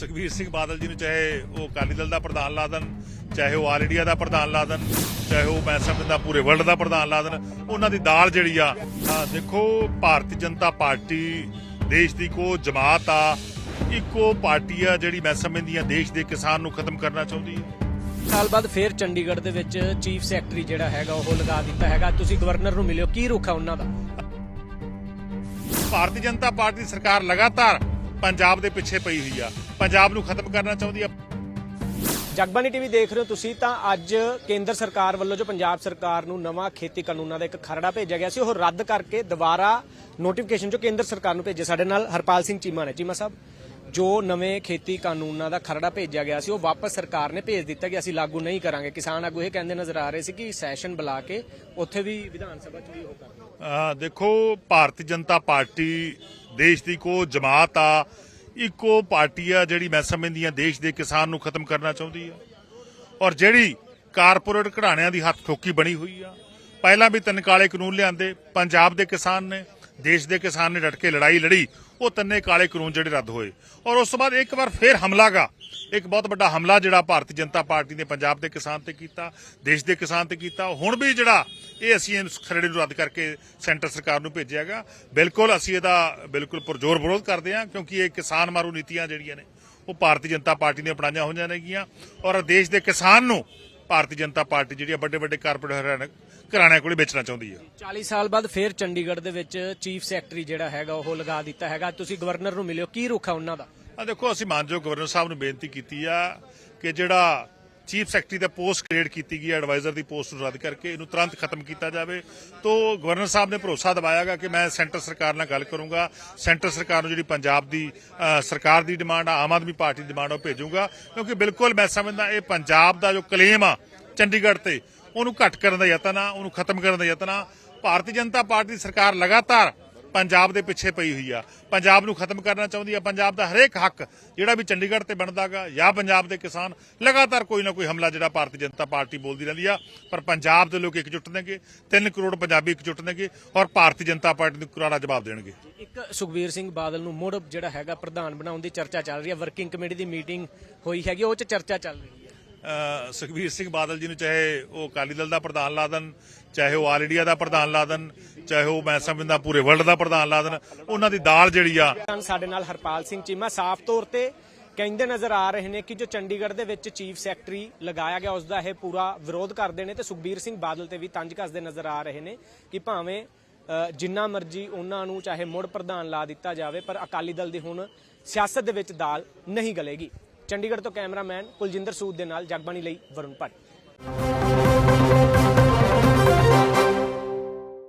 ਸੁਖਬੀਰ ਸਿੰਘ ਬਾਦਲ ਜੀ ਨੂੰ ਚਾਹੇ ਉਹ ਅਕਾਲੀ ਦਲ ਦਾ ਪ੍ਰਧਾਨ ਲਾ ਦੇਣ ਚਾਹੇ ਉਹ ਆਲ ਇੰਡੀਆ ਦਾ ਪ੍ਰਧਾਨ ਲਾ ਦੇਣ ਚਾਹੇ ਉਹ ਮੈਂ ਸਮਝਦਾ ਪੂਰੇ ਵਰਲਡ ਦਾ ਪ੍ਰਧਾਨ ਲਾ ਦੇਣ ਉਹਨਾਂ ਦੀ ਦਾਲ ਜਿਹੜੀ ਆ ਦੇਖੋ ਭਾਰਤੀ ਜਨਤਾ ਪਾਰਟੀ ਦੇਸ਼ ਦੀ ਕੋ ਜਮਾਤ ਆ ਇੱਕੋ ਪਾਰਟੀ ਆ ਜਿਹੜੀ ਮੈਂ ਸਮਝਦੀ ਆ ਦੇਸ਼ ਦੇ ਕਿਸਾਨ ਨੂੰ ਖਤਮ ਕਰਨਾ ਚਾਹੁੰਦੀ ਹੈ। ਸਾਲ ਬਾਅਦ ਫੇਰ ਚੰਡੀਗੜ੍ਹ ਦੇ ਵਿੱਚ ਚੀਫ ਸੈਕਟਰੀ ਜਿਹੜਾ ਹੈਗਾ ਉਹ ਲਗਾ ਦਿੱਤਾ ਹੈਗਾ। ਤੁਸੀਂ ਗਵਰਨਰ ਨੂੰ ਮਿਲਿਓ ਕੀ ਰੁਖ ਉਹਨਾਂ ਦਾ? ਭਾਰਤੀ ਜਨਤਾ ਪਾਰਟੀ ਦੀ ਸਰਕਾਰ ਲਗਾਤਾਰ ਪੰਜਾਬ ਦੇ ਪਿੱਛੇ ਪਈ ਹੋਈ ਆ। ਪੰਜਾਬ ਨੂੰ ਖਤਮ ਕਰਨਾ ਚਾਹੁੰਦੀ ਆ। ਜਗਬਾਨੀ ਟੀਵੀ ਦੇਖ ਰਹੇ ਹੋ ਤੁਸੀਂ ਤਾਂ ਅੱਜ ਕੇਂਦਰ ਸਰਕਾਰ ਵੱਲੋਂ ਜੋ ਪੰਜਾਬ ਸਰਕਾਰ ਨੂੰ ਨਵਾਂ ਖੇਤੀ ਕਾਨੂੰਨਾਂ ਦਾ ਇੱਕ ਖਰੜਾ ਭੇਜਿਆ ਗਿਆ ਸੀ, ਉਹ ਰੱਦ ਕਰਕੇ ਦੁਬਾਰਾ ਨੋਟੀਫਿਕੇਸ਼ਨ ਜੋ ਕੇਂਦਰ ਸਰਕਾਰ ਨੂੰ ਭੇਜਿਆ ਸਾਡੇ ਨਾਲ ਹਰਪਾਲ ਸਿੰਘ ਚੀਮਾ ਨੇ। ਚੀਮਾ ਸਾਹਿਬ ਜੋ ਨਵੇਂ ਖੇਤੀ ਕਾਨੂੰਨਾਂ ਦਾ ਖਰੜਾ ਭੇਜਿਆ ਗਿਆ ਸੀ, ਉਹ ਵਾਪਸ ਸਰਕਾਰ ਨੇ ਭੇਜ ਦਿੱਤਾ ਕਿ ਅਸੀਂ ਲਾਗੂ ਨਹੀਂ ਕਰਾਂਗੇ। ਕਿਸਾਨ ਆਗੂ ਇਹ ਕਹਿੰਦੇ ਨਜ਼ਰ ਆ ਰਹੇ ਸੀ ਕਿ ਸੈਸ਼ਨ ਬੁਲਾ ਕੇ ਉੱਥੇ ਵੀ ਵਿਧਾਨ ਸਭਾ 'ਚ ਵੀ ਉਹ ਕਰ ਦੇਖੋ, ਭਾਰਤੀ ਜਨਤਾ ਪਾਰਟੀ ਦੇਸ਼ ਦੀ ਕੋ ਜਮਾਤ ਆ, ਇੱਕੋ ਪਾਰਟੀ ਆ ਜਿਹੜੀ ਮੈਂ ਸਮਝਦੀ ਆ ਦੇਸ਼ ਦੇ ਕਿਸਾਨ ਨੂੰ ਖਤਮ ਕਰਨਾ ਚਾਹੁੰਦੀ ਆ। ਔਰ ਜਿਹੜੀ ਕਾਰਪੋਰੇਟ ਘਰਾਣਿਆਂ ਦੀ ਹੱਥ ਠੋਕੀ ਬਣੀ ਹੋਈ ਆ। ਪਹਿਲਾਂ ਵੀ ਤਿੰਨ ਕਾਲੇ ਕਾਨੂੰਨ ਲਿਆਂਦੇ, ਪੰਜਾਬ ਦੇ ਕਿਸਾਨ ਨੇ ਦੇਸ਼ ਦੇ ਕਿਸਾਨ ਨੇ ਡਟ ਕੇ ਲੜਾਈ ਲੜੀ, ਉਹ ਤਿੰਨੇ ਕਾਲੇ ਕਾਨੂੰਨ ਜਿਹੜੇ ਰੱਦ ਹੋਏ। ਔਰ ਉਸ ਤੋਂ ਬਾਅਦ ਇੱਕ ਵਾਰ ਫੇਰ ਹਮਲਾਗਾ ਇੱਕ ਬਹੁਤ ਵੱਡਾ ਹਮਲਾ ਜਿਹੜਾ ਭਾਰਤੀ ਜਨਤਾ ਪਾਰਟੀ ਨੇ ਪੰਜਾਬ ਦੇ ਕਿਸਾਨ ਤੇ ਕੀਤਾ, ਦੇਸ਼ ਦੇ ਕਿਸਾਨ ਤੇ ਕੀਤਾ। ਹੁਣ ਵੀ ਜਿਹੜਾ ਇਹ ਅਸੀਂ ਇਸ ਖਰੜੇ ਨੂੰ ਰੱਦ ਕਰਕੇ ਸੈਂਟਰ ਸਰਕਾਰ ਨੂੰ ਭੇਜਿਆਗਾ ਬਿਲਕੁਲ ਅਸੀਂ ਇਹਦਾ ਬਿਲਕੁਲ ਪੁਰਜ਼ੋਰ ਵਿਰੋਧ ਕਰਦੇ ਹਾਂ ਕਿਉਂਕਿ ਇਹ ਕਿਸਾਨ ਮਾਰੂ ਨੀਤੀਆਂ ਜਿਹੜੀਆਂ ਨੇ, ਉਹ ਭਾਰਤੀ ਜਨਤਾ ਪਾਰਟੀ ਨੇ ਅਪਣਾਈਆਂ ਹੋਈਆਂ ਨੇਗੀਆਂ। ਔਰ ਦੇਸ਼ ਦੇ ਕਿਸਾਨ ਨੂੰ ਭਾਰਤੀ ਜਨਤਾ ਪਾਰਟੀ ਜਿਹੜੀ ਆ ਵੱਡੇ ਵੱਡੇ ਕਾਰਪੋਰੇਟ ਘਰਾਣਿਆਂ ਕੋਲੇ ਵੇਚਣਾ ਚਾਹੁੰਦੀ ਹੈ 40 ਸਾਲ ਬਾਅਦ ਫੇਰ ਚੰਡੀਗੜ੍ਹ ਦੇ ਵਿੱਚ ਚੀਫ ਸੈਕਟਰੀ ਜਿਹੜਾ ਹੈਗਾ ਉਹ ਲਗਾ ਦਿੱਤਾ ਹੈਗਾ। ਤੁਸੀਂ ਗਵਰਨਰ ਨੂੰ ਮਿਲਿਓ ਕੀ ਰੁਖ ਆ ਉਹਨਾਂ ਦਾ? ਆ ਦੇਖੋ ਅਸੀਂ ਮਾਨਯੋਗ ਗਵਰਨਰ ਸਾਹਿਬ ਨੂੰ ਬੇਨਤੀ ਕੀਤੀ ਆ ਕਿ ਜਿਹੜਾ ਚੀਫ ਸੈਕਟਰੀ ਦਾ ਪੋਸਟ ਕ੍ਰੀਏਟ ਕੀਤੀ ਗਈ ਐਡਵਾਈਜ਼ਰ ਦੀ ਪੋਸਟ ਨੂੰ ਰੱਦ ਕਰਕੇ ਇਹਨੂੰ ਤੁਰੰਤ ਖਤਮ ਕੀਤਾ ਜਾਵੇ। ਤੋਂ ਗਵਰਨਰ ਸਾਹਿਬ ਨੇ ਭਰੋਸਾ ਦਿਵਾਇਆਗਾ ਕਿ ਮੈਂ ਸੈਂਟਰ ਸਰਕਾਰ ਨਾਲ ਗੱਲ ਕਰੂੰਗਾ ਸੈਂਟਰ ਸਰਕਾਰ ਨੂੰ ਜਿਹੜੀ ਪੰਜਾਬ ਦੀ ਸਰਕਾਰ ਦੀ ਡਿਮਾਂਡ ਆ ਆਮ ਆਦਮੀ ਪਾਰਟੀ ਦੀ ਡਿਮਾਂਡ ਆ, ਉਹ ਭੇਜੂਗਾ। ਕਿਉਂਕਿ ਬਿਲਕੁਲ ਮੈਂ ਸਮਝਦਾ ਇਹ ਪੰਜਾਬ ਦਾ ਜੋ ਕਲੇਮ ਆ ਚੰਡੀਗੜ੍ਹ ਤੇ ਉਹਨੂੰ ਘਟ ਕਰਨ ਦਾ ਯਤਨ ਆ, ਉਹਨੂੰ ਖਤਮ ਕਰਨ ਦਾ ਯਤਨ ਆ। ਭਾਰਤੀ ਜਨਤਾ ਪਾਰਟੀ ਦੀ ਸਰਕਾਰ ਲਗਾਤਾਰ ਪੰਜਾਬ ਦੇ ਪਿੱਛੇ ਪਈ ਹੋਈ ਆ। ਪੰਜਾਬ ਨੂੰ ਖਤਮ ਕਰਨਾ ਚਾਹੁੰਦੀ ਆ। ਪੰਜਾਬ ਦਾ ਹਰੇਕ ਹੱਕ ਜਿਹੜਾ ਵੀ ਚੰਡੀਗੜ੍ਹ ਤੇ ਬਣਦਾਗਾ ਜਾਂ ਪੰਜਾਬ ਦੇ ਕਿਸਾਨ ਲਗਾਤਾਰ ਕੋਈ ਨਾ ਕੋਈ ਹਮਲਾ ਜਿਹੜਾ ਭਾਰਤੀ ਜਨਤਾ ਪਾਰਟੀ ਬੋਲਦੀ ਰਹਿੰਦੀ ਆ। ਪਰ ਪੰਜਾਬ ਦੇ ਲੋਕ ਇਕਜੁੱਟ ਨੇਗੇ 3 ਕਰੋੜ ਪੰਜਾਬੀ ਇਕਜੁੱਟ ਨੇਗੇ ਔਰ ਭਾਰਤੀ ਜਨਤਾ ਪਾਰਟੀ ਨੂੰ ਕਰਾਰਾ ਜਵਾਬ ਦੇਣਗੇ। ਇੱਕ ਸੁਖਬੀਰ ਸਿੰਘ ਬਾਦਲ ਨੂੰ ਮੁੜ ਜਿਹੜਾ ਹੈਗਾ ਪ੍ਰਧਾਨ ਬਣਾਉਣ ਦੀ ਚਰਚਾ ਚੱਲ ਰਹੀ ਹੈ ਵਰਕਿੰਗ ਕਮੇਟੀ ਦੀ ਮੀਟਿੰਗ ਹੋਈ ਹੈਗੀ, ਉਹ 'ਚ ਚਰਚਾ ਚੱਲ ਰਹੀ ਹੈ। ਸੁਖਬੀਰ ਸਿੰਘ ਬਾਦਲ ਜੀ ਨੂੰ ਚਾਹੇ ਉਹ ਅਕਾਲੀ ਦਲ ਦਾ ਪ੍ਰਧਾਨ ਲਾ ਦੇਣ, ਚਾਹੇ ਉਹ ਆਲ ਇੰਡੀਆ ਦਾ ਪ੍ਰਧਾਨ ਲਾ ਦੇਣ, ਚਾਹੇ ਉਹ ਮੈਂ ਸਮਝਦਾ ਪੂਰੇ ਵਰਲਡ ਦਾ ਪ੍ਰਧਾਨ ਲਾ ਦੇਣ, ਉਹਨਾਂ ਦੀ ਦਾਲ ਜਿਹੜੀ ਆ ਸਾਡੇ ਨਾਲ ਹਰਪਾਲ ਸਿੰਘ ਚੀਮਾ ਸਾਫ਼ ਤੌਰ ਤੇ ਕਹਿੰਦੇ ਨਜ਼ਰ ਆ ਰਹੇ ਨੇ ਕਿ ਜੋ ਚੰਡੀਗੜ੍ਹ ਦੇ ਵਿੱਚ ਚੀਫ ਸੈਕਟਰੀ ਲਗਾਇਆ ਗਿਆ ਉਸ ਦਾ ਇਹ ਪੂਰਾ ਵਿਰੋਧ ਕਰਦੇ ਨੇ ਤੇ ਸੁਖਬੀਰ ਸਿੰਘ ਬਾਦਲ ਤੇ ਵੀ ਤੰਜ ਕੱਸਦੇ ਨਜ਼ਰ ਆ ਰਹੇ ਨੇ ਕਿ ਭਾਵੇਂ ਜਿੰਨਾ ਮਰਜ਼ੀ ਉਹਨਾਂ ਨੂੰ ਚਾਹੇ ਮੁੜ ਪ੍ਰਧਾਨ ਲਾ ਦਿੱਤਾ ਜਾਵੇ, ਪਰ ਅਕਾਲੀ ਦਲ ਦੀ ਹੁਣ ਸਿਆਸਤ ਦੇ ਵਿੱਚ ਦਾਲ ਨਹੀਂ ਗਲੇਗੀ। ਚੰਡੀਗੜ੍ਹ ਤੋਂ ਕੈਮਰਾਮੈਨ ਕੁਲਜਿੰਦਰ ਸੂਦ ਦੇ ਨਾਲ ਜਗਬਾਣੀ ਲਈ ਵਰੁਣ ਭੱਟ।